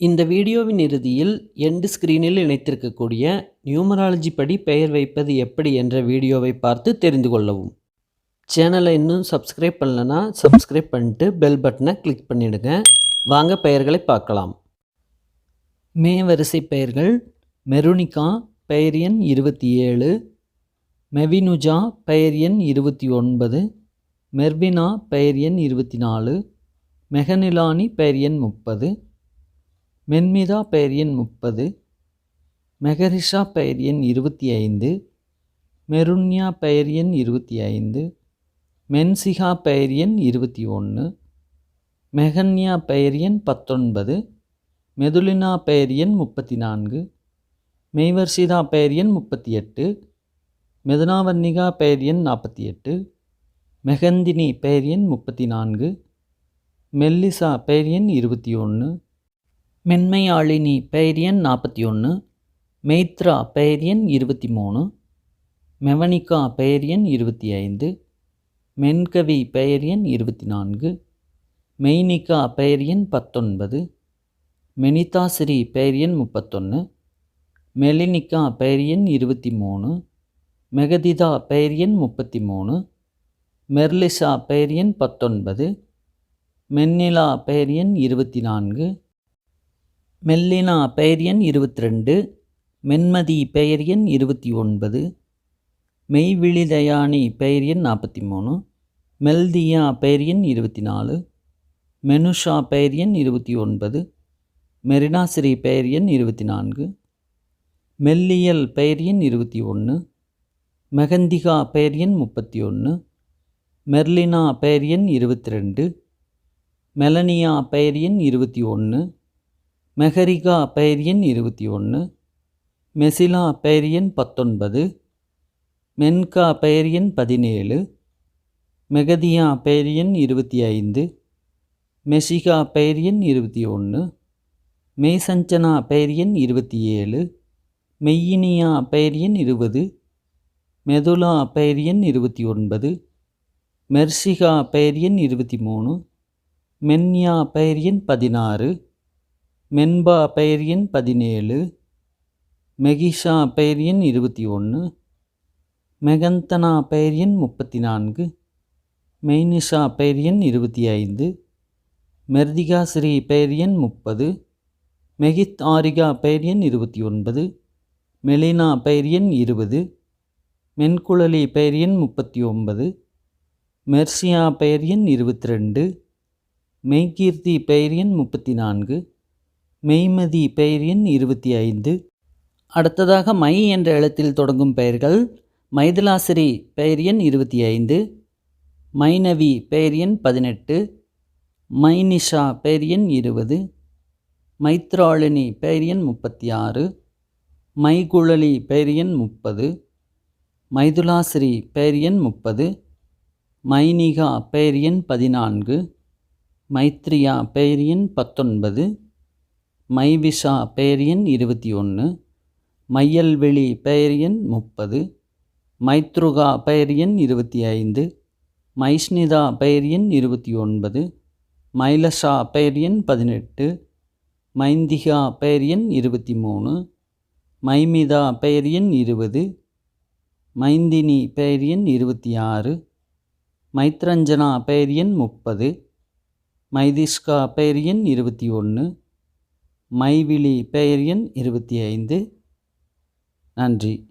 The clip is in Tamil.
இந்த வீடியோவின் இறுதியில் எண்டு ஸ்க்ரீனில் இணைத்திருக்கக்கூடிய நியூமராலஜி படி பெயர் வைப்பது எப்படி என்ற வீடியோவை பார்த்து தெரிந்து கொள்ளவும். சேனலை இன்னும் சப்ஸ்கிரைப் பண்ணலனா சப்ஸ்கிரைப் பண்ணிட்டு பெல் பட்டனை கிளிக் பண்ணிவிடுங்க வாங்க பெயர்களை பார்க்கலாம். மே வரிசை பெயர்கள் மெருனிகா பெயர் எண் இருபத்தி ஏழு மெவினுஜா பெயர் எண் இருபத்தி ஒன்பது மெர்வினா பெயர் எண் இருபத்தி நாலு மெகனிலானி பெயர் எண் முப்பது மென்மிதா பெயர் எண் முப்பது மெகரிஷா பெயர் எண் இருபத்தி ஐந்து மெருன்யா பெயர் எண் இருபத்தி ஐந்து மென்சிகா பெயர் எண் இருபத்தி ஒன்று மெகன்யா பெயர் எண் பத்தொன்பது மெதுலினா பெயர் எண் முப்பத்தி நான்கு மெய்வர்ஷிதா பெயர் எண் முப்பத்தி எட்டு மெதுனாவன்னிகா பெயர் எண் நாற்பத்தி எட்டு மெகந்தினி பெயர் எண் முப்பத்தி நான்கு மெல்லிசா பெயர் எண் இருபத்தி ஒன்று மென்மையாளினி பெயர் எண் நாற்பத்தி ஒன்று மெய்த்ரா பெயர் எண் இருபத்தி மூணு மெவனிகா பெயர் எண் இருபத்தி ஐந்து மென்கவி பெயர் எண் இருபத்தி நான்கு மெய்னிகா பெயர் எண் பத்தொன்பது மெனிதாசிரி பெயர் எண் முப்பத்தொன்று மெலினிகா பெயர் எண் இருபத்தி மூணு மெகதிதா பெயர் எண் முப்பத்தி மூணு மெர்லிசா பெயர் எண் பத்தொன்பது மென்னிலா பெயர் எண் இருபத்தி நான்கு மெல்லினா பெயர் எண் இருபத்தி ரெண்டு மென்மதி பெயர் எண் இருபத்தி ஒன்பது மெய்விழிதயானி பெயர் எண் நாற்பத்தி மூணு மெல்தியா பெயர் எண் இருபத்தி நாலு மெனுஷா பெயர் எண் இருபத்தி ஒன்பது மெரினாசிரி பெயர் எண் இருபத்தி நான்கு மெல்லியல் பெயர் எண் இருபத்தி ஒன்று மெகந்திகா பெயர் எண் முப்பத்தி ஒன்று மெர்லினா பெயர் எண் இருபத்தி ரெண்டு மெலனியா பெயர் எண் இருபத்தி ஒன்று மெஹரிகா பெயர் எண் இருபத்தி ஒன்று மெசிலா பெயர் எண் பத்தொன்பது மென்கா பெயர் எண் பதினேழு மெகதியா பெயர் எண் இருபத்தி ஐந்து மெஷிகா பெயர் எண் இருபத்தி ஒன்று மெய்சஞ்சனா பெயர் எண் இருபத்தி ஏழு மெய்யினியா பெயர் எண் இருபது மெதுலா பெயர் எண் இருபத்தி ஒன்பது மெர்சிகா பெயர் எண் இருபத்தி மூணு மென்யா பெயர் எண் பதினாறு மென்பா பெயர் எண் பதினேழு மெகிஷா பெயர் எண் இருபத்தி ஒன்று மெகந்தனா பெயர் எண் முப்பத்தி நான்கு மெய்னிஷா பெயர் எண் இருபத்தி ஐந்து மெர்திகாஸ்ரீ பெயர் எண் முப்பது மெகித் ஆரிகா பெயர் எண் இருபத்தி ஒன்பது மெலினா பெயர் எண் இருபது மென்குழலி பெயர் எண் முப்பத்தி ஒன்பது மெர்சியா பெயர் எண் இருபத்தி ரெண்டு மெய்கீர்த்தி பெயர் எண் முப்பத்தி நான்கு மெய்மதி பெயர் எண் இருபத்தி ஐந்து. அடுத்ததாக மை என்ற எழுத்தில் தொடங்கும் பெயர்கள் மைதிலாசிரி பெயர் எண் இருபத்தி ஐந்து. மைனவி பெயர் எண் பதினெட்டு. மைனிஷா பெயர் எண் இருபது. மைத்ராளினி பெயர் எண் முப்பத்தி ஆறு. மைகுழலி பெயர் எண் முப்பது. மைதுலாசிரி பெயர் எண் முப்பது. மைனிகா பெயர் எண் பதினான்கு. மைத்ரியா பெயர் எண் பத்தொன்பது. மைவிஷா பெயர் எண் இருபத்தி ஒன்று மையல்வெளி பெயர் எண் முப்பது மைத்ருகா பெயர் எண் இருபத்தி ஐந்து மைஷ்னிதா பெயர் எண் இருபத்தி ஒன்பது மைலஷா பெயர் எண் பதினெட்டு மைந்திகா பெயர் எண் இருபத்தி மூணு மைமிதா பெயர் எண் இருபது மைந்தினி பெயர் எண் இருபத்தி ஆறு மைத்ரஞ்சனா பெயர் எண் முப்பது மைதிஷ்கா பெயர் எண் இருபத்தி ஒன்று மைவிழி பெயர் எண் இருபத்தி ஐந்து. நன்றி.